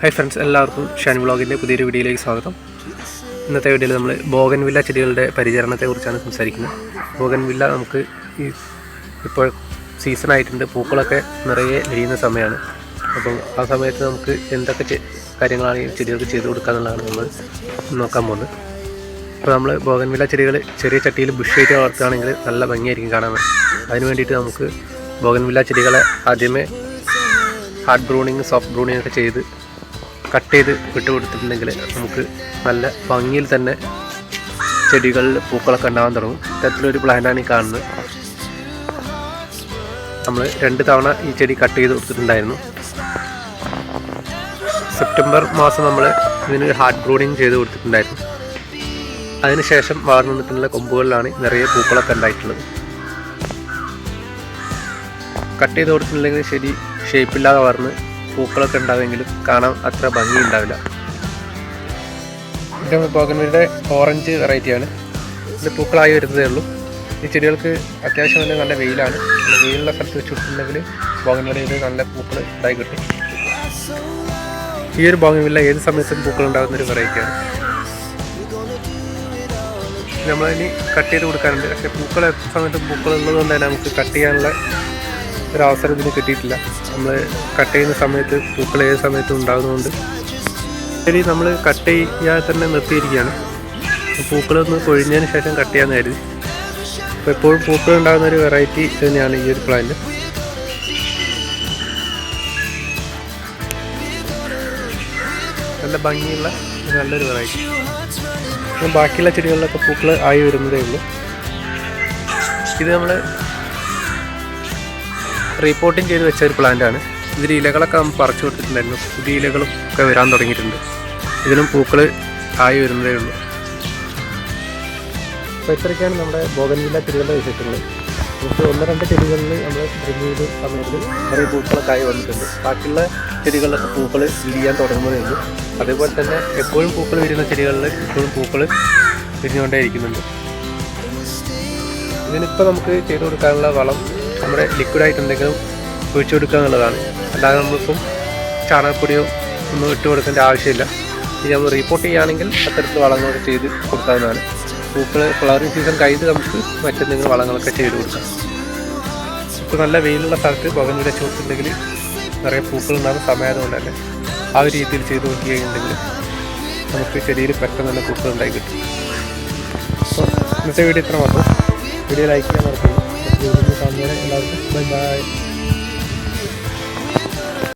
Hi friends എല്ലാവർക്കും ഷാൻ വ്ളോഗിന്റെ പുതിയൊരു വീഡിയോയിലേക്ക് സ്വാഗതം. ഇന്നത്തെ വീഡിയോയിൽ നമ്മൾ ബോഗൻവില്ല ചെടികളുടെ പരിചരണത്തെക്കുറിച്ചാണ് സംസാരിക്കുന്നത്. ബോഗൻവില്ല നമുക്ക് ഈ ഇപ്പോൾ സീസൺ ആയിട്ടുണ്ട് പൂക്കളൊക്കെ നിറയെ വിരിയുന്ന സമയമാണ്. അപ്പം ആ സമയത്ത് നമുക്ക് എന്തൊക്കെ കാര്യങ്ങളാണ് ഈ ചെടികൾക്ക് ചെയ്ത് കൊടുക്കുക എന്നുള്ളതാണ് നമ്മൾ നോക്കാൻ പോകുന്നത്. അപ്പോൾ നമ്മൾ ബോഗൻവില്ല ചെടികൾ ചെറിയ ചട്ടിയിൽ ബുഷായിട്ട് വളർത്തുകയാണെങ്കിൽ നല്ല ഭംഗിയായിരിക്കും കാണാൻ. അതിന് വേണ്ടിയിട്ട് നമുക്ക് ബോഗൻവില്ല ചെടികളെ ആദ്യമേ ഹാർഡ് ബ്രൂണിങ് സോഫ്റ്റ് ബ്രൂണിങ് ഒക്കെ ചെയ്ത് കട്ട് ചെയ്ത് വിട്ട് കൊടുത്തിട്ടുണ്ടെങ്കിൽ നമുക്ക് നല്ല ഭംഗിയിൽ തന്നെ ചെടികളിൽ പൂക്കളൊക്കെ ഉണ്ടാകാൻ തുടങ്ങും. ഇത്തരത്തിലൊരു പ്ലാന്റാണ് ഈ കാണുന്നത്. നമ്മൾ രണ്ട് തവണ ഈ ചെടി കട്ട് ചെയ്ത് കൊടുത്തിട്ടുണ്ടായിരുന്നു. സെപ്റ്റംബർ മാസം നമ്മൾ ഇതിന് ഹാർഡ് ബ്രൂണിങ് ചെയ്ത് കൊടുത്തിട്ടുണ്ടായിരുന്നു. അതിനുശേഷം വളർന്നു നിന്നിട്ടുള്ള കൊമ്പുകളിലാണ് നിറയെ പൂക്കളൊക്കെ ഉണ്ടായിട്ടുള്ളത്. കട്ട് ചെയ്ത് കൊടുത്തിട്ടുണ്ടെങ്കിൽ ശരി ഷേപ്പില്ലാതെ വളർന്ന് പൂക്കളൊക്കെ ഉണ്ടാവുമെങ്കിലും കാണാൻ അത്ര ഭംഗി ഉണ്ടാവില്ല. ഇത് പോകനയുടെ ഓറഞ്ച് വെറൈറ്റിയാണ് ഇത് പൂക്കളായി വരുന്നതേ ഉള്ളൂ. ഈ ചെടികൾക്ക് അത്യാവശ്യം തന്നെ നല്ല വെയിലാണ്. വെയിലുള്ള സ്ഥലത്ത് വെച്ച് കൊടുത്തിട്ടുണ്ടെങ്കിൽ ബോഗൻവില്ലയിൽ നല്ല പൂക്കൾ ഉണ്ടായി കിട്ടും. ഈ ഒരു ബോഗൻവില്ല ഏത് സമയത്തും പൂക്കൾ ഉണ്ടാകുന്ന ഒരു വെറൈറ്റിയാണ് നമ്മളിനി കട്ട് ചെയ്ത് കൊടുക്കാറുണ്ട്. പക്ഷേ പൂക്കൾ എത്ര സമയത്തും പൂക്കൾ ഉള്ളതുകൊണ്ട് തന്നെ നമുക്ക് കട്ട് ചെയ്യാനുള്ള ഒരു അവസരം ഇതിന് കിട്ടിയിട്ടില്ല. നമ്മൾ കട്ട് ചെയ്യുന്ന സമയത്ത് പൂക്കൾ ഏത് സമയത്തും ഉണ്ടാകുന്നതുകൊണ്ട്. ശരി നമ്മൾ കട്ട് ചെയ്യാതെ തന്നെ നിർത്തിയിരിക്കുകയാണ്. പൂക്കളൊന്ന് കൊഴിഞ്ഞതിന് ശേഷം കട്ട് ചെയ്യാൻ കരുതി അപ്പോൾ എപ്പോഴും പൂക്കൾ ഉണ്ടാകുന്ന ഒരു വെറൈറ്റി തന്നെയാണ് ഈ ഒരു പ്ലാന്റ് നല്ല ഭംഗിയുള്ള നല്ലൊരു വെറൈറ്റി ബാക്കിയുള്ള ചെടികളിലൊക്കെ പൂക്കൾ ആയി വരുന്നതേ ഉള്ളൂ. ഇത് നമ്മൾ റീപോർട്ടിങ് ചെയ്ത് വെച്ച ഒരു പ്ലാന്റ് ആണ്. ഇതിൽ ഇലകളൊക്കെ പറിച്ചു കൊടുത്തിട്ടുണ്ടായിരുന്നു. പുതിയ ഇലകളും ഒക്കെ വരാൻ തുടങ്ങിയിട്ടുണ്ട്. ഇതിലും പൂക്കൾ ആയി വരുന്നതേ ഉള്ളൂ. അപ്പോൾ ഇത്രയൊക്കെയാണ് നമ്മുടെ ബോഗൻവില്ല ചെടികളുടെ വിശേഷങ്ങൾ. നമുക്ക് ഒന്ന് രണ്ട് ചെടികളിൽ നമ്മൾ ഡ്രിൽ സമയത്ത് കുറേ പൂക്കളൊക്കെ ആയി വന്നിട്ടുണ്ട്. ബാക്കിയുള്ള ചെടികളിലൊക്കെ പൂക്കൾ വിരിയാൻ തുടങ്ങുന്നതേ ഉള്ളൂ. അതേപോലെ തന്നെ എപ്പോഴും പൂക്കൾ വിരിയുന്ന ചെടികളിൽ ഇപ്പോഴും പൂക്കൾ വിരിഞ്ഞുകൊണ്ടേ ഇരിക്കുന്നുണ്ട് ഇതിനിപ്പോൾ നമുക്ക് ചെയ്തു കൊടുക്കാനുള്ള വളം നമ്മുടെ ലിക്വിഡായിട്ട് എന്തെങ്കിലും ഒഴിച്ചു കൊടുക്കുക എന്നുള്ളതാണ്. അല്ലാതെ നമ്മളിപ്പം ചാണകപ്പൊടിയോ ഒന്നും ഇട്ട് കൊടുക്കേണ്ട ആവശ്യമില്ല. ഇനി നമ്മൾ റിപ്പോർട്ട് ചെയ്യുകയാണെങ്കിൽ അത്തരത്തിൽ വളങ്ങളൊക്കെ ചെയ്ത് കൊടുക്കാവുന്നതാണ്. പൂക്കൾ ഫ്ലവറിങ് സീസൺ കഴിഞ്ഞ് നമുക്ക് മറ്റെന്തെങ്കിലും വളങ്ങളൊക്കെ ചെയ്ത് കൊടുക്കാം. ഇപ്പോൾ നല്ല വെയിലുള്ള സ്ഥലത്ത് പകൻ വെച്ച് കൊടുത്തിട്ടുണ്ടെങ്കിൽ നിറയെ പൂക്കൾ ഉണ്ടാകുന്ന സമയമായതുകൊണ്ട് തന്നെ ആ ഒരു രീതിയിൽ ചെയ്ത് നോക്കുകയാണെങ്കിൽ നമുക്ക് ചെടിയിൽ പെട്ടെന്ന് തന്നെ പൂക്കൾ ഉണ്ടായി കിട്ടും. അപ്പോൾ ഇന്നത്തെ വീഡിയോ ഇത്ര മാത്രം വീഡിയോ ലൈക്ക് ചെയ്യാൻ മറക്കുന്നു കാണുന്നവരെ എല്ലാവർക്കും ബൈ ബൈ